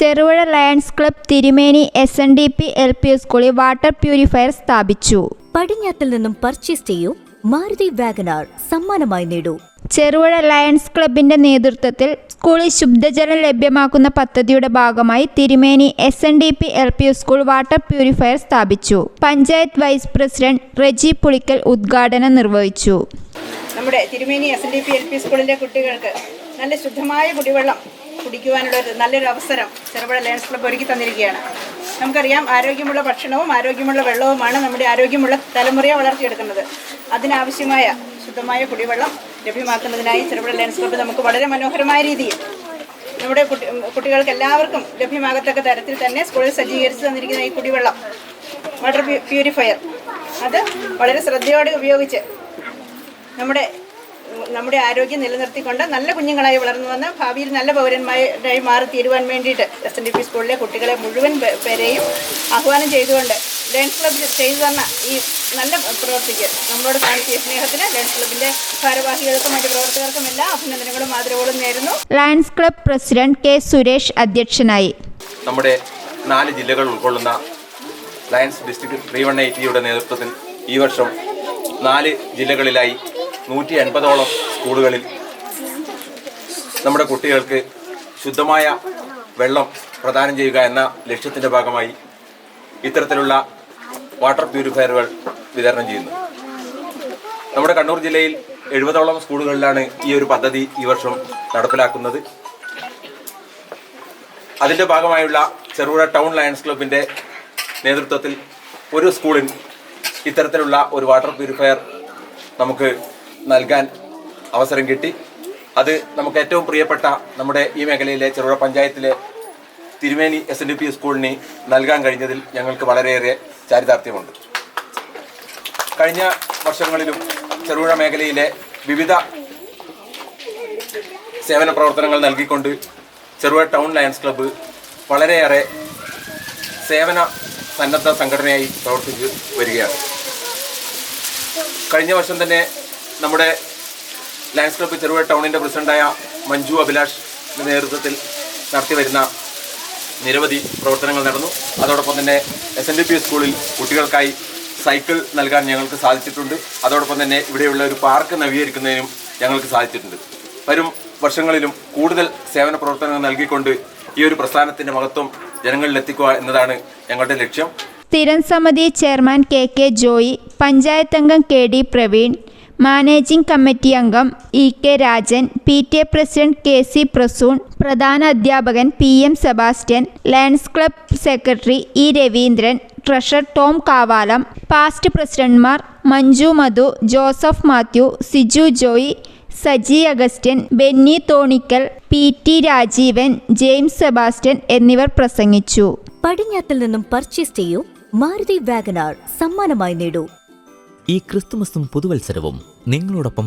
Cherupuzha Lions Club Thirumeni S N D P L P സ്കൂളിൽ water purifier സ്ഥാപിച്ചു. പടിഞ്ഞാത്തിൽ നിന്നും പർച്ചേസ് ചെയ്യൂ. മാരുതി വാഗനാർ സമ്മാനമായി നേടൂ. ചെറുപുഴ ലയൺസ് ക്ലബിന്റെ നേതൃത്വത്തിൽ സ്കൂളിൽ ശുദ്ധജലം ലഭ്യമാക്കുന്ന പദ്ധതിയുടെ ഭാഗമായി Thirumeni S N D P L P school water purifier സ്ഥാപിച്ചു. പഞ്ചായത്ത് വൈസ് പ്രസിഡന്റ് റെജി പുളിക്കൽ ഉദ്ഘാടനം നിർവഹിച്ചു. നമ്മുടെ Thirumeni S N D P L P സ്കൂളിലെ കുട്ടികൾക്ക് നല്ല ശുദ്ധമായ കുടിവെള്ളം കുടിക്കുവാനുള്ള നല്ലൊരു അവസരം ചെറുപുഴ ലയൺസ് ക്ലബ്ബ് ഒരുക്കി തന്നിരിക്കുകയാണ്. നമുക്കറിയാം ആരോഗ്യമുള്ള ഭക്ഷണവും ആരോഗ്യമുള്ള വെള്ളവുമാണ് നമ്മുടെ ആരോഗ്യമുള്ള തലമുറയെ വളർത്തിയെടുക്കുന്നത്. അതിനാവശ്യമായ ശുദ്ധമായ കുടിവെള്ളം ലഭ്യമാക്കുന്നതിനായി ചെറുപുഴ ലയൺസ് ക്ലബ്ബ് നമുക്ക് വളരെ മനോഹരമായ രീതിയിൽ നമ്മുടെ കുട്ടി കുട്ടികൾക്ക് എല്ലാവർക്കും ലഭ്യമാകത്തക്ക തരത്തിൽ തന്നെ സ്കൂളിൽ സജ്ജീകരിച്ച് തന്നിരിക്കുന്ന ഈ കുടിവെള്ളം വാട്ടർ പ്യൂരിഫയർ അത് വളരെ ശ്രദ്ധയോടെ ഉപയോഗിച്ച് നമ്മുടെ നമ്മുടെ ആരോഗ്യം നിലനിർത്തിക്കൊണ്ട് നല്ല കുഞ്ഞുങ്ങളായി വളർന്നു വന്ന് ഭാവിയിൽ നല്ല പൗരന്മാരായി മാറി തീരുവാൻ വേണ്ടിയിട്ട് എസ് എൻ ഡി പി സ്കൂളിലെ കുട്ടികളെ മുഴുവൻ പേരെയും ആഹ്വാനം ചെയ്തുകൊണ്ട് ലയൺസ് ക്ലബ്ബിൽ ചെയ്തു തന്ന ഈ നല്ല പ്രവർത്തിക്ക് നമ്മളോട് കാണിച്ച സ്നേഹത്തിന് ലയൺസ് ക്ലബിന്റെ ഭാരവാഹികൾക്കും മറ്റു പ്രവർത്തകർക്കും എല്ലാ അഭിനന്ദനങ്ങളും ആദരവുകളും നേരുന്നു. Lions club president K Suresh അധ്യക്ഷനായി. നമ്മുടെ നാല് ജില്ലകൾ ഉൾക്കൊള്ളുന്ന ലയൺസ് ഡിസ്ട്രിക്ട് ത്രീ വൺ എയ്റ്റിയുടെ നേതൃത്വത്തിൽ ഈ വർഷം നാല് ജില്ലകളിലായി നൂറ്റി എൺപതോളം സ്കൂളുകളിൽ നമ്മുടെ കുട്ടികൾക്ക് ശുദ്ധമായ വെള്ളം പ്രദാനം ചെയ്യുക എന്ന ലക്ഷ്യത്തിന്റെ ഭാഗമായി ഇത്തരത്തിലുള്ള വാട്ടർ പ്യൂരിഫയറുകൾ വിതരണം ചെയ്യുന്നു. നമ്മുടെ കണ്ണൂർ ജില്ലയിൽ എഴുപതോളം സ്കൂളുകളിലാണ് ഈ ഒരു പദ്ധതി ഈ വർഷം നടപ്പിലാക്കുന്നത്. അതിന്റെ ഭാഗമായുള്ള ചെറുപുഴ ടൗൺ ലയൺസ് ക്ലബിന്റെ നേതൃത്വത്തിൽ ഒരു സ്കൂളിൽ ഇത്തരത്തിലുള്ള ഒരു വാട്ടർ പ്യൂരിഫയർ നമുക്ക് നൽകാൻ അവസരം കിട്ടി. അത് നമുക്ക് ഏറ്റവും പ്രിയപ്പെട്ട നമ്മുടെ ഈ മേഖലയിലെ ചെറുപുഴ പഞ്ചായത്തിലെ തിരുമേനി എസ് എൻ ഡി പി സ്കൂളിന് നൽകാൻ കഴിഞ്ഞതിൽ ഞങ്ങൾക്ക് വളരെയേറെ ചാരിതാർത്ഥ്യമുണ്ട്. കഴിഞ്ഞ വർഷങ്ങളിലും ചെറുപുഴ മേഖലയിലെ വിവിധ സേവന പ്രവർത്തനങ്ങൾ നൽകിക്കൊണ്ട് ചെറുപുഴ ടൗൺ ലയൺസ് ക്ലബ്ബ് വളരെയേറെ സേവന സന്നദ്ധ സംഘടനയായി പ്രവർത്തിച്ച് വരികയാണ്. കഴിഞ്ഞ വർഷം തന്നെ നമ്മുടെ ലയൺസ് ക്ലബ്ബ് ചെറുപുഴ ടൗണിന്റെ പ്രസിഡന്റായ മഞ്ജു അഭിലാഷ് നേതൃത്വത്തിൽ നടത്തി വരുന്ന നിരവധി പ്രവർത്തനങ്ങൾ നടന്നു. അതോടൊപ്പം തന്നെ എസ് എൻ ഡി പി സ്കൂളിൽ കുട്ടികൾക്കായി സൈക്കിൾ നൽകാൻ ഞങ്ങൾക്ക് സാധിച്ചിട്ടുണ്ട്. അതോടൊപ്പം തന്നെ ഇവിടെയുള്ള ഒരു പാർക്ക് നവീകരിക്കുന്നതിനും ഞങ്ങൾക്ക് സാധിച്ചിട്ടുണ്ട്. വരും വർഷങ്ങളിലും കൂടുതൽ സേവന പ്രവർത്തനങ്ങൾ നൽകിക്കൊണ്ട് ഈ ഒരു പ്രസ്ഥാനത്തിന്റെ മഹത്വം ജനങ്ങളിൽ എത്തിക്കുക എന്നതാണ് ഞങ്ങളുടെ ലക്ഷ്യം. സ്ഥിരം സമിതി chairman K K Joy പഞ്ചായത്തംഗം K D Praveen managing committee അംഗം E K Rajan P T A president K C Prasoon പ്രധാന അധ്യാപകൻ P M Sebastian Lions Club secretary E Raveendran treasurer Tom Kavalam past പ്രസിഡന്റ്മാർ Manju Madhu Joseph Mathew Siju Joy Saji Augustine Benny Thonikkal P T Rajeevan James Sebastian എന്നിവർ പ്രസംഗിച്ചു. പടിഞ്ഞാത്തിൽ നിന്നും purchase ചെയ്യൂ Maruti Wagon R സമ്മാനമായി നേടൂ. ഈ ക്രിസ്തുമസും പുതുവത്സരവും നിങ്ങളോടൊപ്പം